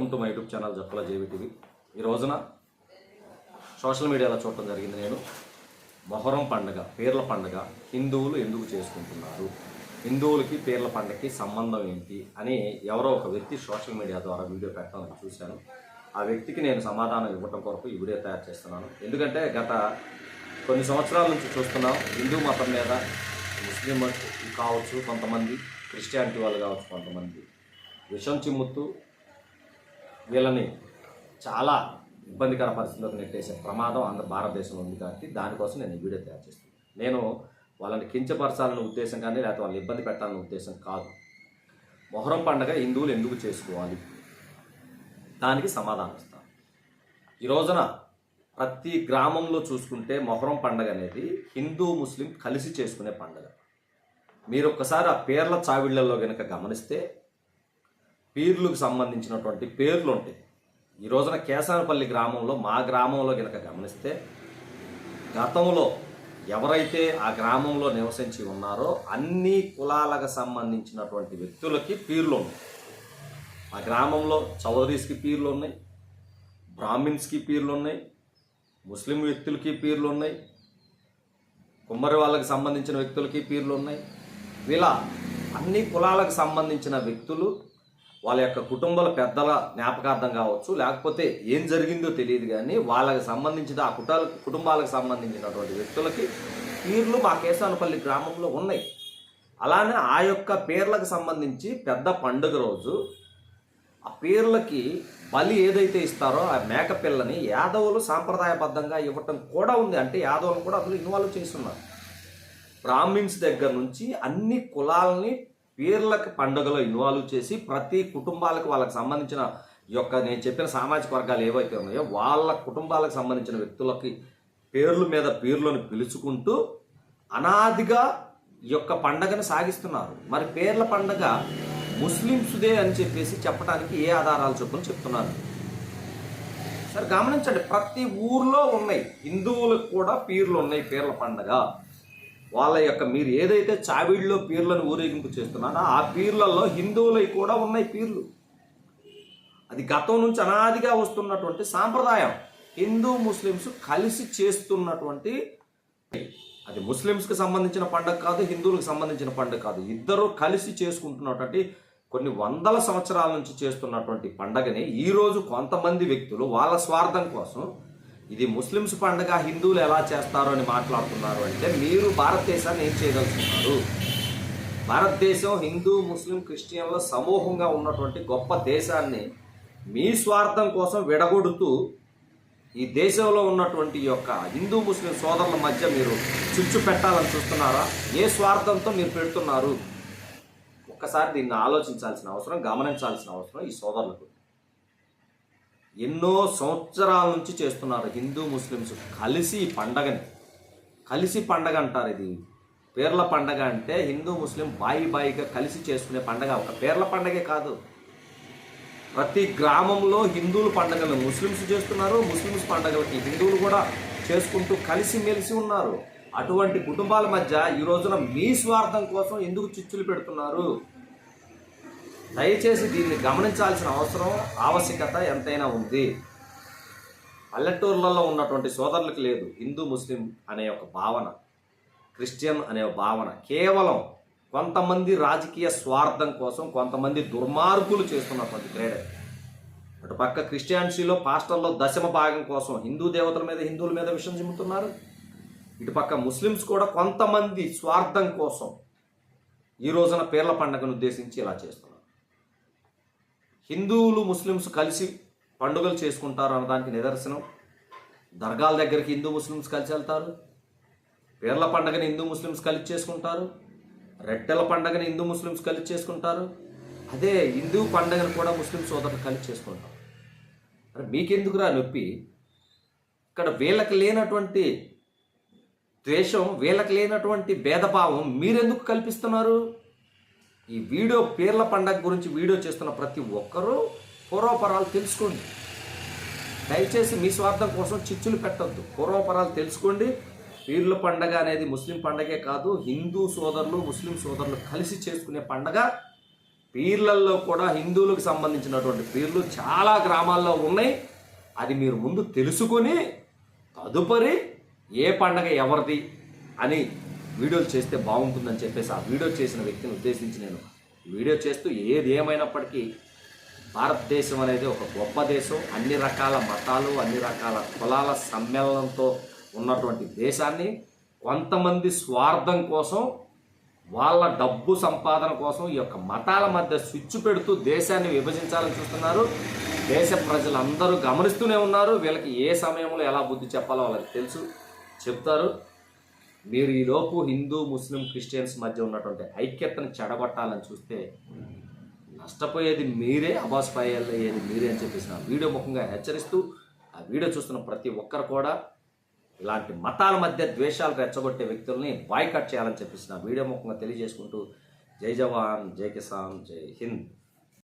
Welcome to my YouTube channel జప్పల JVTV ఈ రోజున social మీడియాలో చూడటం జరిగింది నేను. మొహరం పండుగ పేర్ల పండుగ హిందువులు ఎందుకు చేసుకుంటున్నారు? హిందువులకి పేర్ల పండుగకి సంబంధం ఏంటి అని ఎవరో ఒక వ్యక్తి సోషల్ మీడియా ద్వారా వీడియో పెట్టడం చూశాను. ఆ వ్యక్తికి నేను సమాధానం ఇవ్వటం కొరకు ఈ వీడియో తయారు చేస్తున్నాను. ఎందుకంటే గత కొన్ని సంవత్సరాల నుంచి చూస్తున్నాం హిందూ మతం మీద ముస్లిం కావచ్చు కొంతమంది క్రిస్టియానిటీ వాళ్ళు కావచ్చు కొంతమంది. విషం చిమ్ముతూ వీళ్ళని చాలా ఇబ్బందికర పరిస్థితుల్లోకి నెట్టేసే ప్రమాదం ఆంధ్ర భారతదేశంలో ఉంది కాబట్టి దానికోసం నేను ఈ వీడియో తయారు చేస్తాను నేను వాళ్ళని కించపరచాలనే ఉద్దేశం కానీ లేకపోతే వాళ్ళని ఇబ్బంది పెట్టాలనే ఉద్దేశం కాదు. మొహరం పండగ హిందువులు ఎందుకు చేసుకోవాలి? దానికి సమాధానం ఇస్తాను. ఈ రోజున ప్రతి గ్రామంలో చూసుకుంటే మొహరం పండగ అనేది హిందూ ముస్లిం కలిసి చేసుకునే పండగ. మీరు ఒక్కసారి ఆ పేర్ల చావిళ్ళలో కనుక గమనిస్తే పీర్లకు సంబంధించినటువంటి పేర్లు ఉంటాయి. ఈ రోజున కేసానపల్లి గ్రామంలో మా గ్రామంలో కనుక గమనిస్తే గతంలో ఎవరైతే ఆ గ్రామంలో నివసించి ఉన్నారో అన్ని కులాలకు సంబంధించినటువంటి వ్యక్తులకి పీర్లు ఉన్నాయి. ఆ గ్రామంలో చౌదరీస్కి పీర్లు ఉన్నాయి బ్రాహ్మిన్స్కి పీర్లు ఉన్నాయి ముస్లిం వ్యక్తులకి పీర్లు ఉన్నాయి కుమ్మరి వాళ్ళకి సంబంధించిన వ్యక్తులకి పీర్లు ఉన్నాయి. ఇలా అన్ని కులాలకు సంబంధించిన వ్యక్తులు వాళ్ళ యొక్క కుటుంబాల పెద్దల జ్ఞాపకార్థం కావచ్చు లేకపోతే ఏం జరిగిందో తెలియదు కానీ వాళ్ళకి సంబంధించిన ఆ కుటాల కుటుంబాలకు సంబంధించినటువంటి వ్యక్తులకి పీర్లు మా కేశానపల్లి గ్రామంలో ఉన్నాయి. అలానే ఆ యొక్క పేర్లకు సంబంధించి పెద్ద పండుగ రోజు ఆ పేర్లకి బలి ఏదైతే ఇస్తారో ఆ మేకపిల్లని యాదవులు సాంప్రదాయబద్ధంగా ఇవ్వటం కూడా ఉంది. అంటే యాదవులు కూడా అందులో ఇన్వాల్వ్ చేస్తున్నారు. బ్రాహ్మిన్స్ దగ్గర నుంచి అన్ని కులాలని పీర్లకు పండుగలో ఇన్వాల్వ్ చేసి ప్రతి కుటుంబాలకు వాళ్ళకి సంబంధించిన యొక్క నేను చెప్పిన సామాజిక వర్గాలు ఏవైతే ఉన్నాయో వాళ్ళ కుటుంబాలకు సంబంధించిన వ్యక్తులకి పేర్ల మీద పేర్లను పిలుచుకుంటూ అనాదిగా ఈ యొక్క పండగను సాగిస్తున్నారు. మరి పేర్ల పండగ ముస్లిమ్స్దే అని చెప్పేసి చెప్పడానికి ఏ ఆధారాలు చొప్పున చెప్తున్నారు? సరే గమనించండి ప్రతి ఊర్లో ఉన్నాయి. హిందువులకు కూడా పీర్లు ఉన్నాయి పీర్ల పండగ. వాళ్ళ యొక్క మీరు ఏదైతే చావిడిలో పీర్లను ఊరేగింపు చేస్తున్నారో ఆ పీర్లలో హిందువులవి కూడా ఉన్నాయి పీర్లు. అది గతం నుంచి అనాదిగా వస్తున్నటువంటి సాంప్రదాయం. హిందూ ముస్లిమ్స్ కలిసి చేస్తున్నటువంటి అది ముస్లిమ్స్కి సంబంధించిన పండుగ కాదు హిందువులకు సంబంధించిన పండుగ కాదు. ఇద్దరు కలిసి చేసుకుంటున్నటువంటి కొన్ని వందల సంవత్సరాల నుంచి చేస్తున్నటువంటి పండగని ఈరోజు కొంతమంది వ్యక్తులు వాళ్ళ స్వార్థం కోసం ఇది ముస్లిమ్స్ పండుగ హిందువులు ఎలా చేస్తారో అని మాట్లాడుతున్నారు అంటే మీరు భారతదేశాన్ని ఏం చేయదలుచుకున్నారు భారతదేశం హిందూ ముస్లిం క్రిస్టియన్ల సమూహంగా ఉన్నటువంటి గొప్ప దేశాన్ని మీ స్వార్థం కోసం విడగొడుతూ ఈ దేశంలో ఉన్నటువంటి యొక్క హిందూ ముస్లిం సోదరుల మధ్య మీరు చిచ్చు పెట్టాలని చూస్తున్నారా? ఏ స్వార్థంతో మీరు పెడుతున్నారు? ఒక్కసారి దీన్ని ఆలోచించాల్సిన అవసరం గమనించాల్సిన అవసరం ఈ సోదరులకు. ఎన్నో సంవత్సరాల నుంచి చేస్తున్నారు హిందూ ముస్లిమ్స్ కలిసి పండగని. కలిసి పండగ అంటారు ఇది. పేర్ల పండగ అంటే హిందూ ముస్లిం బాయి బాయిగా కలిసి చేసుకునే పండగ. ఒక పేర్ల పండగే కాదు. ప్రతి గ్రామంలో హిందువులు పండగలు ముస్లిమ్స్ చేస్తున్నారు. ముస్లిమ్స్ పండగలకి హిందువులు కూడా చేసుకుంటూ కలిసి మెలిసి ఉన్నారు. అటువంటి కుటుంబాల మధ్య ఈ రోజున మీ స్వార్థం కోసం ఎందుకు చిచ్చులు పెడుతున్నారు? దయచేసి దీన్ని గమనించాల్సిన అవసరం ఆవశ్యకత ఎంతైనా ఉంది. పల్లెటూర్లలో ఉన్నటువంటి సోదరులకు లేదు. హిందూ ముస్లిం అనే ఒక భావన క్రిస్టియన్ అనే ఒక భావన. కేవలం కొంతమంది రాజకీయ స్వార్థం కోసం కొంతమంది దుర్మార్గులు చేస్తున్నటువంటి క్రీడ. అటు పక్క క్రిస్టియానిటీలో పాస్టర్లో దశమ భాగం కోసం హిందూ దేవతల మీద హిందువుల మీద విషయం చెబుతున్నారు. ఇటు పక్క ముస్లిమ్స్ కూడా కొంతమంది స్వార్థం కోసం ఈ రోజున పేర్ల పండుగను ఉద్దేశించి ఇలా చేస్తున్నారు. హిందువులు ముస్లిమ్స్ కలిసి పండుగలు చేసుకుంటారు అనడానికి నిదర్శనం. దర్గాల దగ్గరికి హిందూ ముస్లిమ్స్ కలిసి వెళ్తారు. పేర్ల పండుగని హిందూ ముస్లిమ్స్ కలిసి చేసుకుంటారు. రెట్టెల పండుగని హిందూ ముస్లిమ్స్ కలిసి చేసుకుంటారు. అదే హిందూ పండుగను కూడా ముస్లిం సోదరులు కలిసి చేసుకుంటారు. మరి మీకెందుకురా నొప్పి? ఇక్కడ వీళ్ళకి లేనటువంటి ద్వేషం వీళ్ళకి లేనటువంటి భేదభావం మీరెందుకు కల్పిస్తున్నారు? ఈ వీడియో పేర్ల పండగ గురించి వీడియో చేస్తున్న ప్రతి ఒక్కరూ పూర్వపరాలు తెలుసుకోండి. దయచేసి మీ స్వార్థం కోసం చిచ్చులు పెట్టద్దు. పూర్వపరాలు తెలుసుకోండి. పీర్ల పండగ అనేది ముస్లిం పండగే కాదు. హిందూ సోదరులు ముస్లిం సోదరులు కలిసి చేసుకునే పండగ. పీర్లల్లో కూడా హిందువులకు సంబంధించినటువంటి పీర్లు చాలా గ్రామాల్లో ఉన్నాయి. అది మీరు ముందు తెలుసుకొని తదుపరి ఏ పండగ ఎవరిది అని వీడియోలు చేస్తే బాగుంటుందని చెప్పేసి ఆ వీడియో చేసిన వ్యక్తిని ఉద్దేశించి నేను వీడియో చేస్తూ ఏది ఏమైనప్పటికీ భారతదేశం అనేది ఒక గొప్ప దేశం. అన్ని రకాల మతాలు అన్ని రకాల కులాల సమ్మేళనంతో ఉన్నటువంటి దేశాన్ని కొంతమంది స్వార్థం కోసం వాళ్ళ డబ్బు సంపాదన కోసం ఈ యొక్క మతాల మధ్య స్విచ్ పెడుతూ దేశాన్ని విభజించాలని చూస్తున్నారు. దేశ ప్రజలందరూ గమనిస్తూనే ఉన్నారు. వీళ్ళకి ఏ సమయంలో ఎలా బుద్ధి చెప్పాలో వాళ్ళకి తెలుసు. చెప్తారు. మీరు ఈలోపు హిందూ ముస్లిం క్రిస్టియన్స్ మధ్య ఉన్నటువంటి ఐక్యతను చెడగొట్టాలని చూస్తే నష్టపోయేది మీరే అబాస్ అయ్యేది మీరే అని చెప్పేసి నా వీడియో ముఖంగా హెచ్చరిస్తూ ఆ వీడియో చూస్తున్న ప్రతి ఒక్కరు కూడా ఇలాంటి మతాల మధ్య ద్వేషాలు రెచ్చగొట్టే వ్యక్తుల్ని బాయ్కట్ చేయాలని చెప్పేసి నా వీడియో ముఖంగా తెలియజేసుకుంటూ జై జవాన్ జై కిసాన్ జై హింద్.